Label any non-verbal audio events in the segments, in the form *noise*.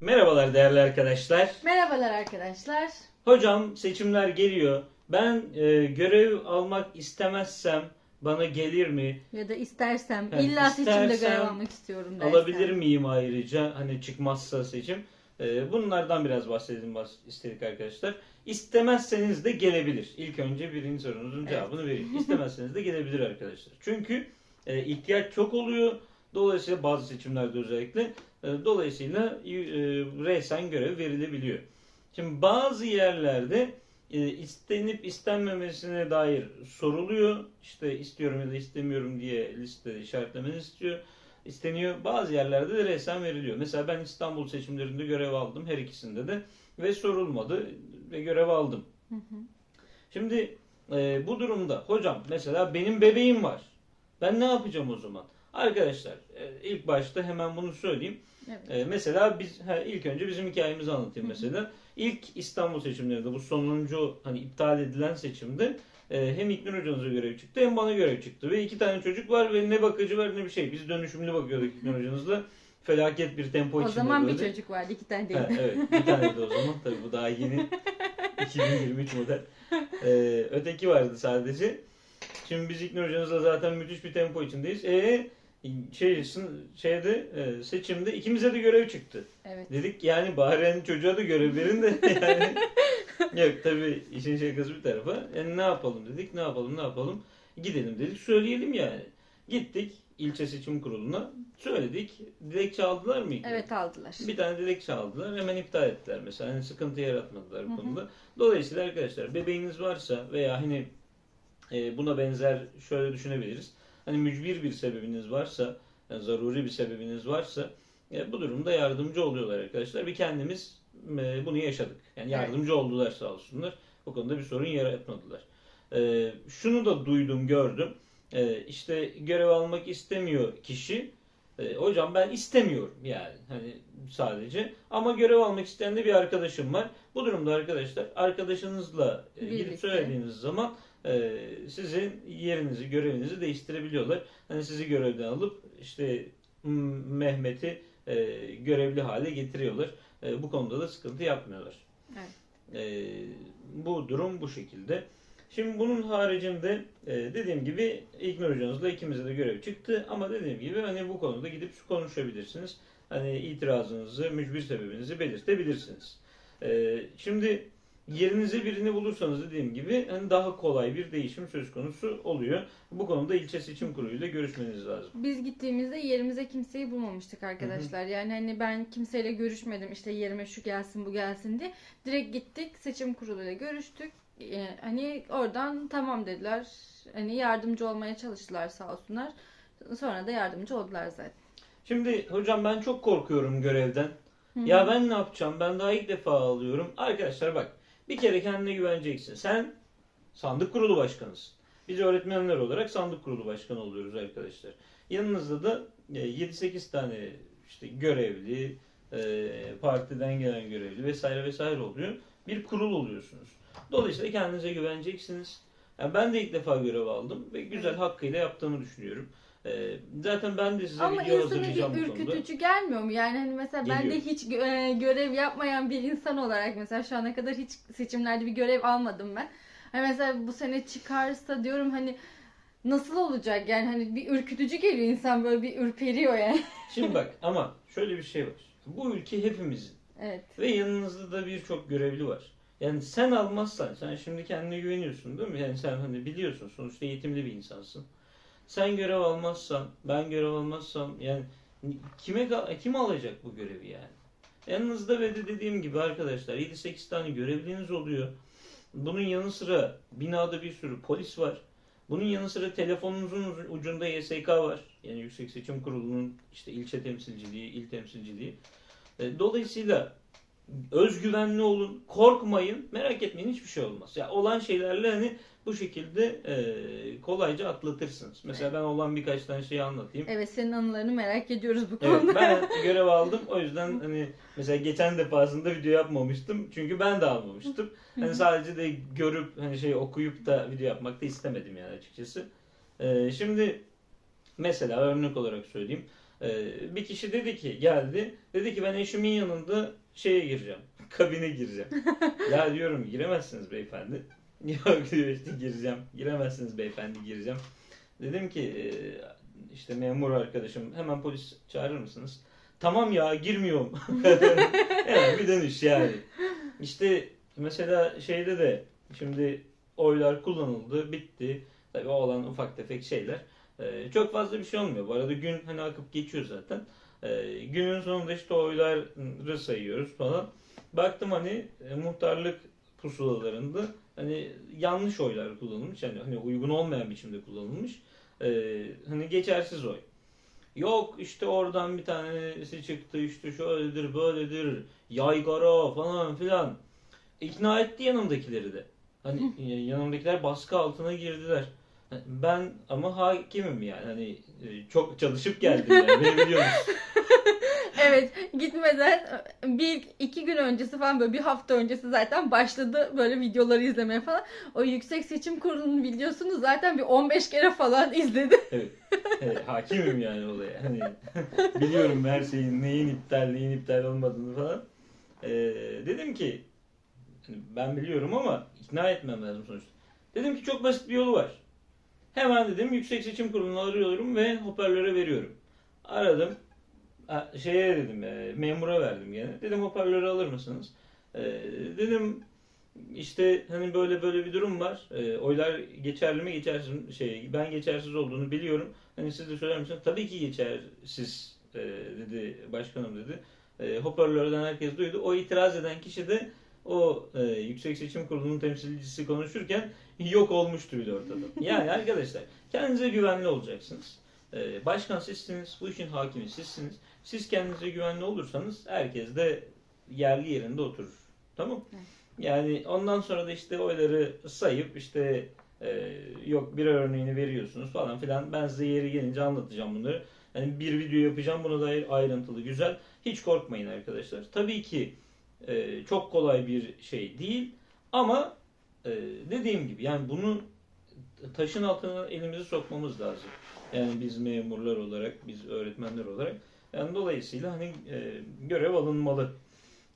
Merhabalar değerli arkadaşlar. Merhabalar arkadaşlar. Hocam seçimler geliyor. Ben e, görev almak istemezsem bana gelir mi? Ya da istersem Ha, illa seçimde görev almak istiyorum dersen. Alabilir miyim ayrıca? Hani çıkmazsa seçim. E, bunlardan biraz bahsedelim istedik arkadaşlar. İstemezseniz de gelebilir. İlk önce birinci sorunuzun Evet. cevabını vereyim. İstemezseniz de gelebilir arkadaşlar. Çünkü e, ihtiyaç çok oluyor. Dolayısıyla bazı seçimlerde özellikle e, dolayısıyla e, resen görev verilebiliyor. Şimdi bazı yerlerde e, istenip istenmemesine dair soruluyor. İşte istiyorum ya da istemiyorum diye listede işaretlemeni istiyor. isteniyor. Bazı yerlerde de resen veriliyor. Mesela ben İstanbul seçimlerinde görev aldım her ikisinde de ve sorulmadı ve görev aldım. Hı hı. Şimdi e, bu durumda hocam mesela benim bebeğim var. Ben ne yapacağım o zaman? Arkadaşlar e, ilk başta hemen bunu söyleyeyim. Evet. E, mesela biz ha, ilk önce bizim hikayemizi anlatayım Hı hı. mesela. İlk İstanbul seçimlerinde bu sonuncu hani iptal edilen seçimde e, hem İknur hocanıza görev çıktı hem bana görev çıktı. Ve iki tane çocuk var ve ne bakıcı var ne bir şey. Biz dönüşümlü bakıyorduk İknur hocanızla. Felaket bir tempo O içinde zaman bir böyle. çocuk vardı, iki tane değil. Ha, evet bir tane de o zaman. Tabii bu daha yeni *laughs* 2023 model. Ee, öteki vardı sadece. Şimdi biz İknur hocanızla zaten müthiş bir tempo içindeyiz. E şey, şeyde e, seçimde ikimize de görev çıktı. Evet. Dedik yani bari hani çocuğa da görev verin de *laughs* yani. Yok tabii işin şakası bir tarafa. Yani ne yapalım dedik ne yapalım ne yapalım. Gidelim dedik söyleyelim yani. Gittik ilçe seçim kuruluna söyledik. Dilekçe aldılar mı? Evet aldılar. Bir tane dilekçe aldılar hemen iptal ettiler mesela hani sıkıntı yaratmadılar bu konuda. Dolayısıyla arkadaşlar bebeğiniz varsa veya hani e, buna benzer şöyle düşünebiliriz. Hani mücbir bir sebebiniz varsa, yani zaruri bir sebebiniz varsa e, bu durumda yardımcı oluyorlar arkadaşlar. Bir kendimiz e, bunu yaşadık. Yani Evet. yardımcı oldular sağ olsunlar. O konuda bir sorun yaratmadılar. E, şunu da duydum, gördüm. E, işte görev almak istemiyor kişi. E, hocam ben istemiyorum yani hani sadece ama görev almak isteyen de bir arkadaşım var. Bu durumda arkadaşlar arkadaşınızla e, gidip söylediğiniz zaman e, sizin yerinizi, görevinizi değiştirebiliyorlar. Hani sizi görevden alıp işte Mehmet'i e, görevli hale getiriyorlar. E, bu konuda da sıkıntı yapmıyorlar. Evet. E, bu durum bu şekilde. Şimdi bunun haricinde e, dediğim gibi İlknur hocanızla ikimize de görev çıktı ama dediğim gibi hani bu konuda gidip konuşabilirsiniz. Hani itirazınızı, mücbir sebebinizi belirtebilirsiniz. E, şimdi yerinize birini bulursanız dediğim gibi hani daha kolay bir değişim söz konusu oluyor. Bu konuda ilçe seçim kuruluyla görüşmeniz lazım. Biz gittiğimizde yerimize kimseyi bulmamıştık arkadaşlar. Yani hani ben kimseyle görüşmedim işte yerime şu gelsin bu gelsin diye. Direkt gittik seçim kuruluyla görüştük. Ee, hani oradan tamam dediler. Hani yardımcı olmaya çalıştılar sağ olsunlar. Sonra da yardımcı oldular zaten. Şimdi hocam ben çok korkuyorum görevden. Hı hı. Ya ben ne yapacağım? Ben daha ilk defa alıyorum. Arkadaşlar bak bir kere kendine güveneceksin. Sen sandık kurulu başkanısın. Biz öğretmenler olarak sandık kurulu başkanı oluyoruz arkadaşlar. Yanınızda da e, 7-8 tane işte görevli, e, partiden gelen görevli vesaire vesaire oluyor. Bir kurul oluyorsunuz. Dolayısıyla kendinize güveneceksiniz. Yani ben de ilk defa görev aldım ve güzel hakkıyla yaptığımı düşünüyorum. E, zaten ben de size Ama video insana hazırlayacağım bir bu konuda. ürkütücü gelmiyor mu? Yani hani mesela ben de Geliyor. hiç gö- e, görev yapmayan bir insan olarak mesela şu ana kadar hiç seçimlerde bir görev almadım ben. Hani mesela bu sene çıkarsa diyorum hani nasıl olacak? Yani hani bir ürkütücü geliyor insan böyle bir ürperiyor yani. *laughs* Şimdi bak ama şöyle bir şey var. Bu ülke hepimizin Evet. ve yanınızda da birçok görevli var. Yani sen almazsan, sen şimdi kendine güveniyorsun değil mi? Yani sen hani biliyorsun sonuçta eğitimli bir insansın. Sen görev almazsan, ben görev almazsam yani kime kim alacak bu görevi yani? Yanınızda ve de dediğim gibi arkadaşlar 7-8 tane görevliniz oluyor. Bunun yanı sıra binada bir sürü polis var. Bunun yanı sıra telefonunuzun ucunda YSK var. Yani Yüksek Seçim Kurulu'nun işte ilçe temsilciliği, il temsilciliği. E, Dolayısıyla özgüvenli olun, korkmayın, merak etmeyin hiçbir şey olmaz. Ya olan şeylerle hani bu şekilde e, kolayca atlatırsınız. Mesela ben olan birkaç tane şeyi anlatayım. Evet senin anılarını merak ediyoruz bu Evet, konuda. ben *laughs* görev aldım. O yüzden hani mesela geçen defasında video yapmamıştım. Çünkü ben de almamıştım. Hani sadece de görüp hani şey okuyup da video yapmak da istemedim yani açıkçası. Ee, şimdi mesela örnek olarak söyleyeyim. Ee, bir kişi dedi ki geldi. Dedi ki ben eşimin yanında şeye gireceğim. *laughs* Kabine gireceğim. *laughs* ya diyorum giremezsiniz beyefendi. *laughs* Yok diyor işte gireceğim. Giremezsiniz beyefendi gireceğim. Dedim ki işte memur arkadaşım hemen polis çağırır mısınız? Tamam ya girmiyorum. yani bir dönüş yani. İşte mesela şeyde de şimdi oylar kullanıldı, bitti. Tabii o olan ufak tefek şeyler. Ee, çok fazla bir şey olmuyor. Bu arada gün hani akıp geçiyor zaten. Ee, günün sonunda işte oyları sayıyoruz falan. Baktım hani e, muhtarlık pusulalarında hani yanlış oylar kullanılmış. Yani hani uygun olmayan biçimde kullanılmış. Ee, hani geçersiz oy. Yok işte oradan bir tanesi çıktı işte şöyledir böyledir yaygara falan filan. İkna etti yanımdakileri de. Hani e, yanımdakiler baskı altına girdiler. Ben ama hakimim yani. Hani e, çok çalışıp geldim yani. Beni biliyorsunuz. *laughs* Evet gitmeden bir iki gün öncesi falan böyle bir hafta öncesi zaten başladı böyle videoları izlemeye falan. O Yüksek Seçim Kurulu'nun videosunu zaten bir 15 kere falan izledi. Evet, hakimim yani olaya. Hani *laughs* biliyorum her şeyin neyin iptal neyin iptal olmadığını falan. Ee, dedim ki hani ben biliyorum ama ikna etmem lazım sonuçta. Dedim ki çok basit bir yolu var. Hemen dedim Yüksek Seçim Kurulu'nu arıyorum ve hoparlöre veriyorum. Aradım. Şeye dedim e, memura verdim gene. Dedim hoparlörü alır mısınız? E, dedim işte hani böyle böyle bir durum var. E, oylar geçerli mi geçersiz? Şey, ben geçersiz olduğunu biliyorum. Hani siz de söyler misiniz? Tabii ki geçersiz e, dedi başkanım dedi. E, hoparlörden herkes duydu. O itiraz eden kişi de o e, Yüksek Seçim Kurulu'nun temsilcisi konuşurken yok olmuştu bile ortada. Yani arkadaşlar kendinize güvenli olacaksınız. E, başkan sizsiniz, bu işin hakimi sizsiniz. Siz kendinize güvenli olursanız herkes de yerli yerinde oturur. Tamam? Yani ondan sonra da işte oyları sayıp işte e, yok bir örneğini veriyorsunuz falan filan. Ben size yeri gelince anlatacağım bunları. Yani bir video yapacağım buna dair ayrıntılı güzel. Hiç korkmayın arkadaşlar. Tabii ki e, çok kolay bir şey değil ama e, dediğim gibi yani bunu taşın altına elimizi sokmamız lazım. Yani biz memurlar olarak, biz öğretmenler olarak. Yani dolayısıyla hani e, görev alınmalı.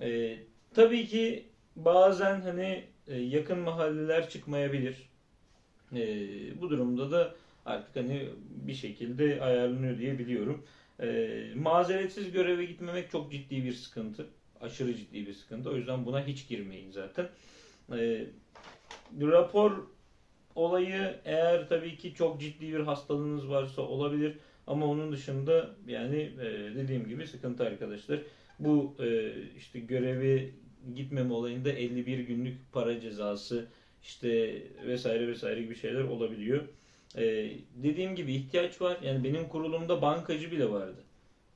E, tabii ki bazen hani e, yakın mahalleler çıkmayabilir. E, bu durumda da artık hani bir şekilde ayarlanıyor diye biliyorum. E, mazeretsiz göreve gitmemek çok ciddi bir sıkıntı. Aşırı ciddi bir sıkıntı. O yüzden buna hiç girmeyin zaten. E, rapor olayı eğer tabii ki çok ciddi bir hastalığınız varsa olabilir. Ama onun dışında yani e, dediğim gibi sıkıntı arkadaşlar. Bu e, işte görevi gitmeme olayında 51 günlük para cezası işte vesaire vesaire gibi şeyler olabiliyor. E, dediğim gibi ihtiyaç var. Yani benim kurulumda bankacı bile vardı.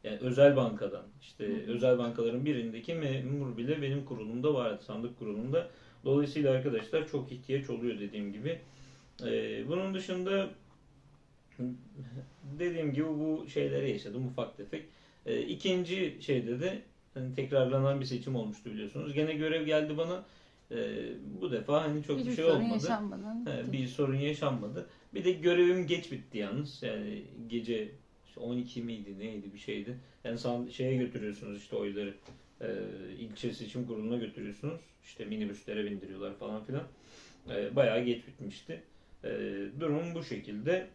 Yani özel bankadan. işte özel bankaların birindeki memur bile benim kurulumda vardı. Sandık kurulumda. Dolayısıyla arkadaşlar çok ihtiyaç oluyor dediğim gibi. Ee, bunun dışında dediğim gibi bu şeyleri yaşadım ufak tefek. Ee, ikinci şeyde de hani tekrarlanan bir seçim olmuştu biliyorsunuz. Gene görev geldi bana. Ee, bu defa hani çok Hiçbir bir şey sorun olmadı. yaşanmadan. He, bitti. bir sorun yaşanmadı. Bir de görevim geç bitti yalnız. Yani gece işte 12 miydi neydi bir şeydi. Yani san- şeye götürüyorsunuz işte oyları. Ee, ilçe seçim kuruluna götürüyorsunuz. İşte minibüslere bindiriyorlar falan filan. Ee, bayağı geç bitmişti. Ee, durum bu şekilde.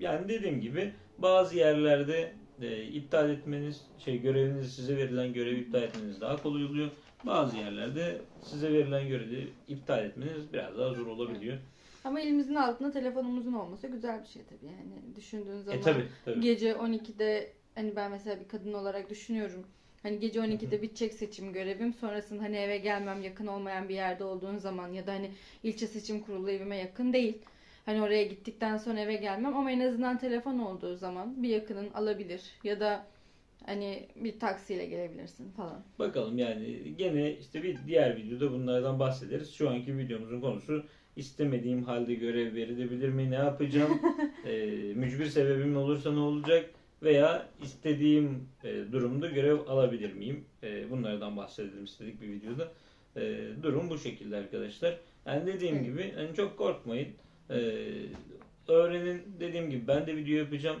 Yani dediğim gibi bazı yerlerde e, iptal etmeniz, şey görevinizi size verilen görevi iptal etmeniz daha kolay oluyor. Bazı yerlerde size verilen görevi iptal etmeniz biraz daha zor olabiliyor. Ama elimizin altında telefonumuzun olması güzel bir şey tabii yani düşündüğün zaman. E tabi tabi. Gece 12'de hani ben mesela bir kadın olarak düşünüyorum. Hani gece 12'de bitecek seçim görevim. Sonrasında hani eve gelmem yakın olmayan bir yerde olduğun zaman ya da hani ilçe seçim kurulu evime yakın değil. Hani oraya gittikten sonra eve gelmem ama en azından telefon olduğu zaman bir yakının alabilir ya da hani bir taksiyle gelebilirsin falan. Bakalım yani gene işte bir diğer videoda bunlardan bahsederiz. Şu anki videomuzun konusu istemediğim halde görev verilebilir mi? Ne yapacağım? *laughs* e, mücbir sebebim olursa ne olacak? Veya istediğim e, durumda görev alabilir miyim? E, bunlardan bahsedelim istedik bir videoda. E, durum bu şekilde arkadaşlar. Yani dediğim Evet. gibi hani çok korkmayın. E, öğrenin dediğim gibi ben de video yapacağım.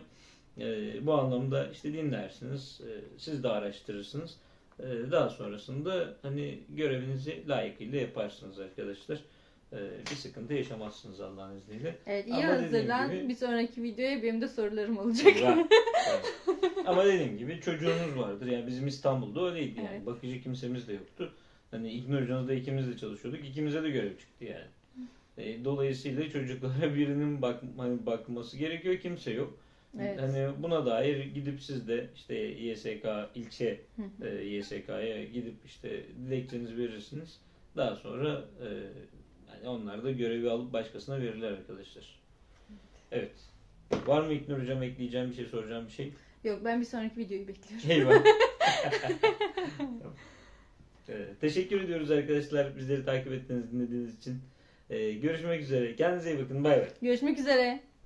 E, bu anlamda işte dinlersiniz, e, siz de araştırırsınız. E, daha sonrasında hani görevinizi layıkıyla yaparsınız arkadaşlar. E, bir sıkıntı yaşamazsınız Allah'ın izniyle. Evet iyi Ama hazırlan. gibi- Bir sonraki videoya benim de sorularım olacak. Var. *laughs* Evet. Ama dediğim gibi çocuğunuz vardır. Yani bizim İstanbul'da öyleydi yani. Evet. Bakıcı kimsemiz de yoktu. Hani İlknur Hoca'nızda ikimiz de çalışıyorduk. İkimize de görev çıktı yani. E, dolayısıyla çocuklara *laughs* birinin bak, hani bakması gerekiyor. Kimse yok. Evet. Hani buna dair gidip siz de işte YSK ilçe e, YSK'ya gidip işte dilekçenizi verirsiniz. Daha sonra e, yani onlar da görevi alıp başkasına verirler arkadaşlar. Evet. Var mı İlknur Hocam ekleyeceğim bir şey, soracağım bir şey? Yok ben bir sonraki videoyu bekliyorum. Eyvah. *laughs* Evet, teşekkür ediyoruz arkadaşlar bizleri takip ettiğiniz, dinlediğiniz için. Ee, görüşmek üzere. Kendinize iyi bakın. Bay bay. Görüşmek üzere.